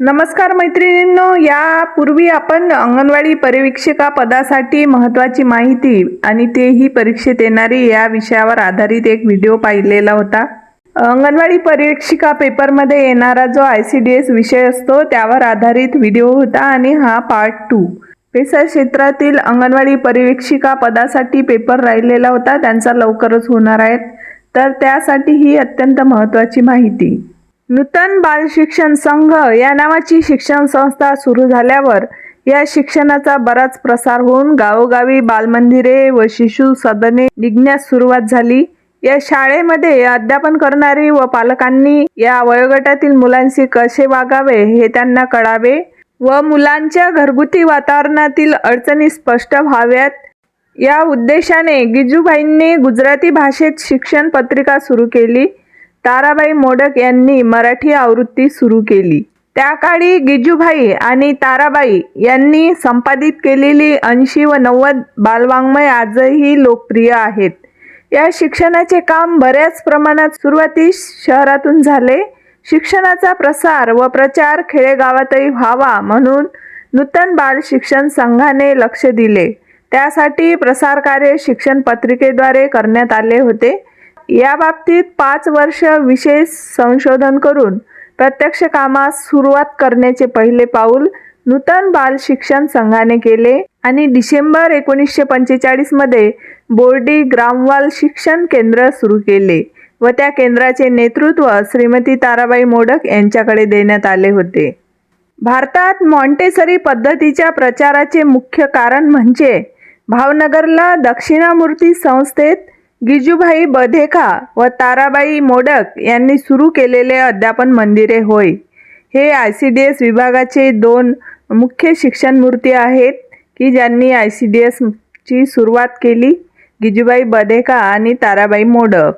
नमस्कार मैत्रिणींनो यापूर्वी आपण अंगणवाडी परिवीक्षिका पदासाठी महत्त्वाची माहिती आणि तेही परीक्षेत येणारी या विषयावर आधारित एक व्हिडिओ पाहिलेला होता. अंगणवाडी परीक्षिका पेपरमध्ये येणारा जो आय सी डी एस विषय असतो त्यावर आधारित व्हिडिओ होता आणि हा पार्ट टू पेसा क्षेत्रातील अंगणवाडी परिवीक्षिका पदासाठी पेपर राहिलेला होता त्यांचा लवकरच होणार आहेत. तर त्यासाठी ही अत्यंत महत्त्वाची माहिती. नूतन बाल शिक्षण संघ या नावाची शिक्षण संस्था सुरू झाल्यावर या शिक्षणाचा बराच प्रसार होऊन गावोगावी बालमंदिरे व शिशु सदने निघण्यास सुरुवात झाली. या शाळेमध्ये अध्यापन करणारी व पालकांनी या वयोगटातील मुलांशी कसे वागावे हे त्यांना कळावे व मुलांच्या घरगुती वातावरणातील अडचणी स्पष्ट व्हाव्यात. या उद्देशाने गिजूभाईंनी गुजराती भाषेत शिक्षण पत्रिका सुरू केली. ताराबाई मोडक यांनी मराठी आवृत्ती सुरू केली. त्या काळी गिजूभाई आणि ताराबाई यांनी संपादित केलेली ऐंशी व नव्वद बालवाङ्मय आजही लोकप्रिय आहेत. या शिक्षणाचे काम बऱ्याच प्रमाणात सुरुवातीस शहरातून झाले. शिक्षणाचा प्रसार व प्रचार खेडेगावातही व्हावा म्हणून नूतन बाल शिक्षण संघाने लक्ष दिले. त्यासाठी प्रसार कार्य शिक्षण पत्रिकेद्वारे करण्यात आले होते. या बाबतीत पाच वर्ष विशेष संशोधन करून प्रत्यक्ष कामास सुरुवात करण्याचे पहिले पाऊल नूतन बाल शिक्षण संघाने केले आणि डिसेंबर एकोणीसशे पंचेचाळीसमध्ये बोर्डी ग्रामवाल शिक्षण केंद्र सुरू केले व त्या केंद्राचे नेतृत्व श्रीमती ताराबाई मोडक यांच्याकडे देण्यात आले होते. भारतात मॉन्टेसरी पद्धतीच्या प्रचाराचे मुख्य कारण म्हणजे भावनगरला दक्षिणामूर्ती संस्थेत गिजूभाई बधेखा व ताराबाई मोडक यांनी सुरू केलेले अध्यापन मंदिरे होय. हे आय सी डी एस विभागाचे दोन मुख्य शिक्षण मूर्ती आहेत की ज्यांनी आय सी डी एसची सुरुवात केली गिजूबाई बधेका आणि ताराबाई मोडक.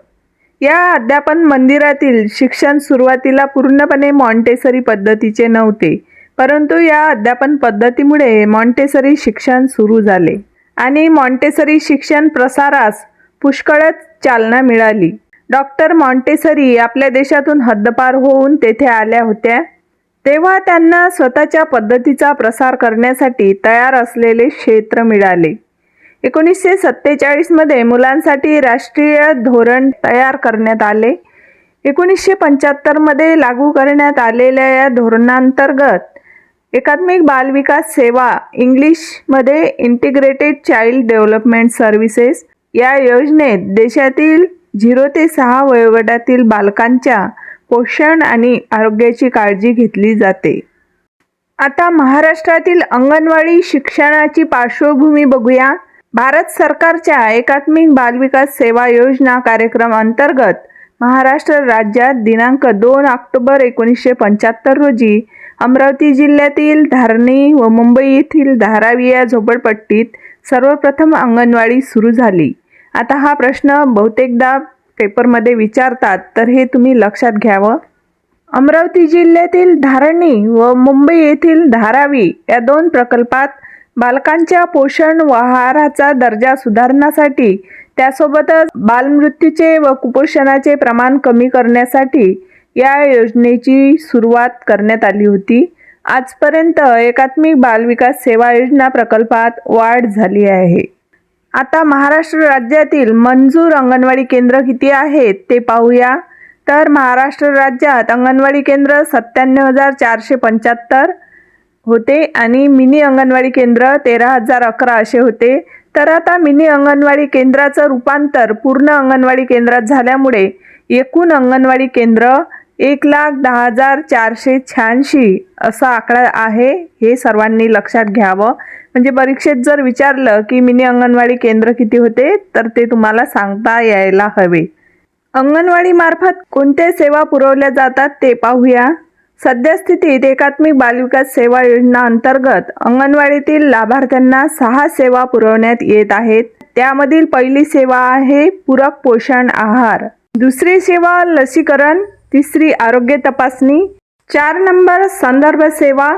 या अध्यापन मंदिरातील शिक्षण सुरुवातीला पूर्णपणे मॉन्टेसरी पद्धतीचे नव्हते परंतु या अध्यापन पद्धतीमुळे मॉन्टेसरी शिक्षण सुरू झाले. आणि मॉन्टेसरी शिक्षण प्रसारास पुष्कळच चालना मिळाली. डॉक्टर मॉन्टेसरी आपल्या देशातून हद्दपार होऊन तेथे आल्या होत्या. तेव्हा त्यांना स्वतःच्या पद्धतीचा प्रसार करण्यासाठी तयार असलेले क्षेत्र मिळाले. एकोणीसशे सत्तेचाळीसमध्ये मुलांसाठी राष्ट्रीय धोरण तयार करण्यात आले. एकोणीसशे पंच्याहत्तरमध्ये लागू करण्यात आलेल्या या धोरणांतर्गत एकात्मिक बालविकास सेवा इंग्लिशमध्ये इंटिग्रेटेड चाइल्ड डेव्हलपमेंट सर्व्हिसेस या योजनेत देशातील झिरो ते सहा वयोगटातील बालकांच्या पोषण आणि आरोग्याची काळजी घेतली जाते. आता महाराष्ट्रातील अंगणवाडी शिक्षणाची पार्श्वभूमी बघूया. भारत सरकारच्या एकात्मिक बालविकास सेवा योजना कार्यक्रम अंतर्गत महाराष्ट्र राज्यात दिनांक दोन ऑक्टोबर एकोणीसशे पंच्याहत्तर रोजी अमरावती जिल्ह्यातील धारणी व मुंबई येथील धारावी या झोपडपट्टीत सर्वप्रथम अंगणवाडी सुरू झाली. आता हा प्रश्न बहुतेकदा पेपरमध्ये विचारतात तर हे तुम्ही लक्षात घ्यावं. अमरावती जिल्ह्यातील धारणी व मुंबई येथील धारावी या दोन प्रकल्पात बालकांच्या पोषण व आहाराचा दर्जा सुधारण्यासाठी त्यासोबतच बालमृत्यूचे व कुपोषणाचे प्रमाण कमी करण्यासाठी या योजनेची सुरुवात करण्यात आली होती. आजपर्यंत एकात्मिक बालविकास सेवा योजना प्रकल्पात वाढ झाली आहे. आता महाराष्ट्र राज्यातील मंजूर अंगणवाडी केंद्र किती आहेत ते पाहूया. तर महाराष्ट्र राज्यात अंगणवाडी केंद्र सत्त्याण्णव हजार चारशे पंच्याहत्तर होते आणि मिनी अंगणवाडी केंद्र तेरा हजार अकरा असे होते. तर आता मिनी अंगणवाडी केंद्राचं रूपांतर पूर्ण अंगणवाडी केंद्रात झाल्यामुळे एकूण अंगणवाडी केंद्र एक लाख दहा हजार चारशे शहाऐंशी असा आकडा आहे हे सर्वांनी लक्षात घ्यावं. म्हणजे परीक्षेत जर विचारलं की मिनी अंगणवाडी केंद्र किती होते तर ते तुम्हाला सांगता यायला हवे. अंगणवाडी मार्फत कोणत्या सेवा पुरवल्या जातात ते पाहूया. सद्यस्थितीत एकात्मिक बालविकास सेवा योजना अंतर्गत अंगणवाडीतील लाभार्थ्यांना सहा सेवा पुरवण्यात येत आहेत. त्यामधील पहिली सेवा आहे पूरक पोषण आहार. दुसरी सेवा लसीकरण. तिसरी आरोग्य तपासणी. चार नंबर संदर्भ सेवा.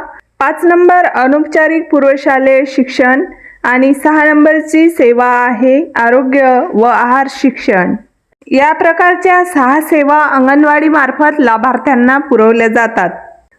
पाच नंबर अनौपचारिक पूर्वशालेय शिक्षण आणि सहा नंबरची सेवा आहे आरोग्य व आहार शिक्षण. या प्रकारच्या सहा सेवा अंगणवाडी मार्फत लाभार्थ्यांना पुरवल्या जातात.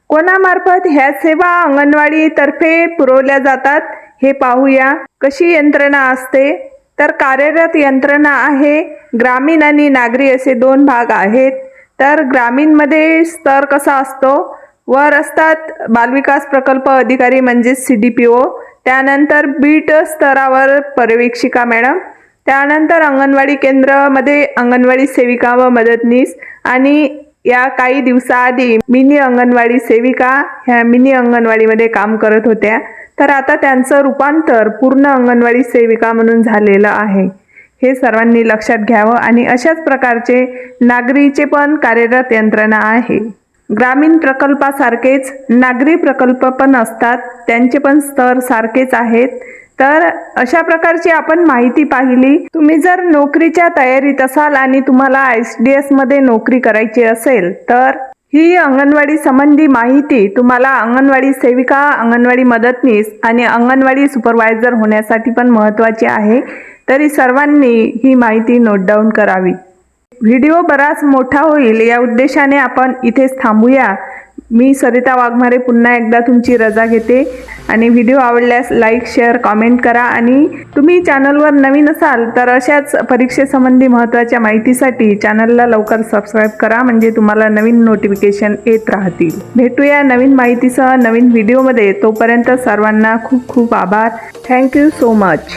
कोणामार्फत ह्या सेवा अंगणवाडीतर्फे पुरवल्या जातात हे पाहूया. कशी यंत्रणा असते? तर कार्यरत यंत्रणा आहे. ग्रामीण आणि नागरी असे दोन भाग आहेत. तर ग्रामीणमध्ये स्तर कसा असतो? वर असतात बालविकास प्रकल्प अधिकारी म्हणजेच सी डी पी ओ त्यानंतर बीट स्तरावर पर्यवेक्षिका मॅडम त्यानंतर अंगणवाडी केंद्रामध्ये अंगणवाडी सेविका व मदतनीस आणि या काही दिवसाआधी मिनी अंगणवाडी सेविका ह्या मिनी अंगणवाडीमध्ये काम करत होत्या. तर आता त्यांचं रूपांतर पूर्ण अंगणवाडी सेविका म्हणून झालेलं आहे. हे सर्वांनी लक्षात घ्यावं आणि अशाच प्रकारचे नागरीचे पण कार्यरत यंत्रणा आहे. ग्रामीण प्रकल्पासारखेच नागरी प्रकल्प पण असतात. त्यांचे पण स्तर सारखेच आहेत. तर अशा प्रकारची आपण माहिती पाहिली. तुम्ही जर नोकरीच्या तयारीत असाल आणि तुम्हाला एस डी एसमध्ये नोकरी करायची असेल तर ही अंगणवाडी संबंधी माहिती तुम्हाला अंगणवाडी सेविका अंगणवाडी मदतनीस आणि अंगणवाडी सुपरवायझर होण्यासाठी पण महत्त्वाची आहे. तरी सर्वांनी ही माहिती नोट डाऊन करावी. व्हिडिओ बराच मोठा होईल या उद्देशाने आपण इथेच थांबूया. मी सरिता वाघमारे पुन्हा एकदा तुमची रजा घेते आणि व्हिडिओ आवडल्यास लाईक शेअर कॉमेंट करा आणि तुम्ही चॅनलवर नवीन असाल तर अशाच परीक्षेसंबंधी महत्त्वाच्या माहितीसाठी चॅनलला लवकर सबस्क्राईब करा म्हणजे तुम्हाला नवीन नोटिफिकेशन येत राहतील. भेटूया नवीन माहितीसह नवीन व्हिडिओमध्ये. तोपर्यंत सर्वांना खूप खूप आभार. Thank you so much.